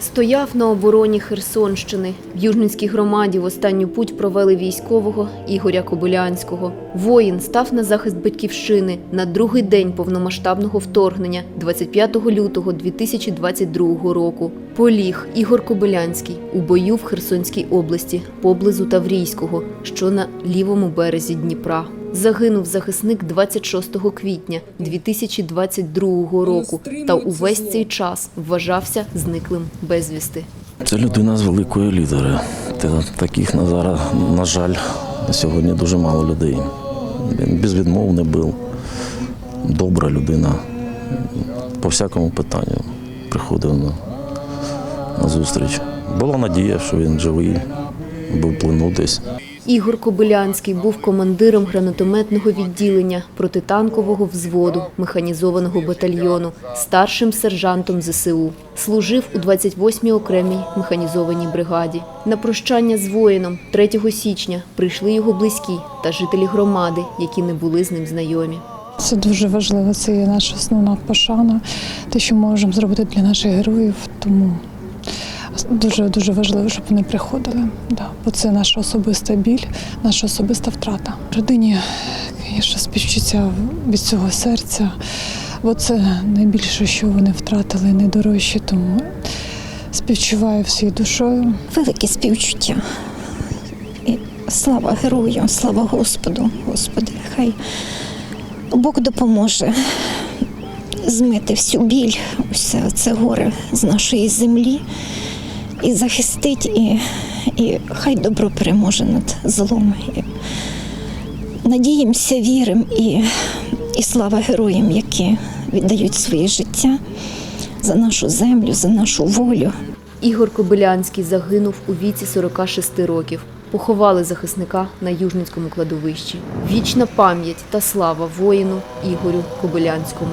Стояв на обороні Херсонщини. В Южницькій громаді в останню путь провели військового Ігоря Кобилянського. Воїн став на захист батьківщини на другий день повномасштабного вторгнення 25 лютого 2022 року. Поліг Ігор Кобилянський у бою в Херсонській області поблизу Таврійського, що на лівому березі Дніпра. Загинув захисник 26 квітня 2022 року та увесь цей час вважався зниклим безвісти. Це людина з великої літери. Та- Таких на зараз, на жаль, сьогодні дуже мало людей. Він безвідмовний був, добра людина. По всякому питанню приходив на, на зустріч. Була надія, що він живий, був плену десь. Ігор Кобилянський був командиром гранатометного відділення протитанкового взводу механізованого батальйону, старшим сержантом ЗСУ. Служив у 28-й окремій механізованій бригаді. На прощання з воїном 3 січня прийшли його близькі та жителі громади, які не були з ним знайомі. Це дуже важливо. Це є наша основна пошана, те, що ми можемо зробити для наших героїв. Тому дуже дуже важливо, щоб вони приходили. Да. Бо це наша особиста біль, наша особиста втрата. Родині звісно, співчуття від цього серця, бо це найбільше, що вони втратили, найдорожче. Тому співчуваю всією душою. велике співчуття. І слава герою, слава Господу, Господи, хай Бог допоможе змити всю біль, все це горе з нашої землі і захистить, і, і хай добро переможе над злом. І надіємося, віримо і, і слава героям, які віддають своє життя за нашу землю, за нашу волю. Ігор Кобилянський загинув у віці 46 років. Поховали захисника на Южницькому кладовищі. Вічна пам'ять та слава воїну Ігорю Кобилянському.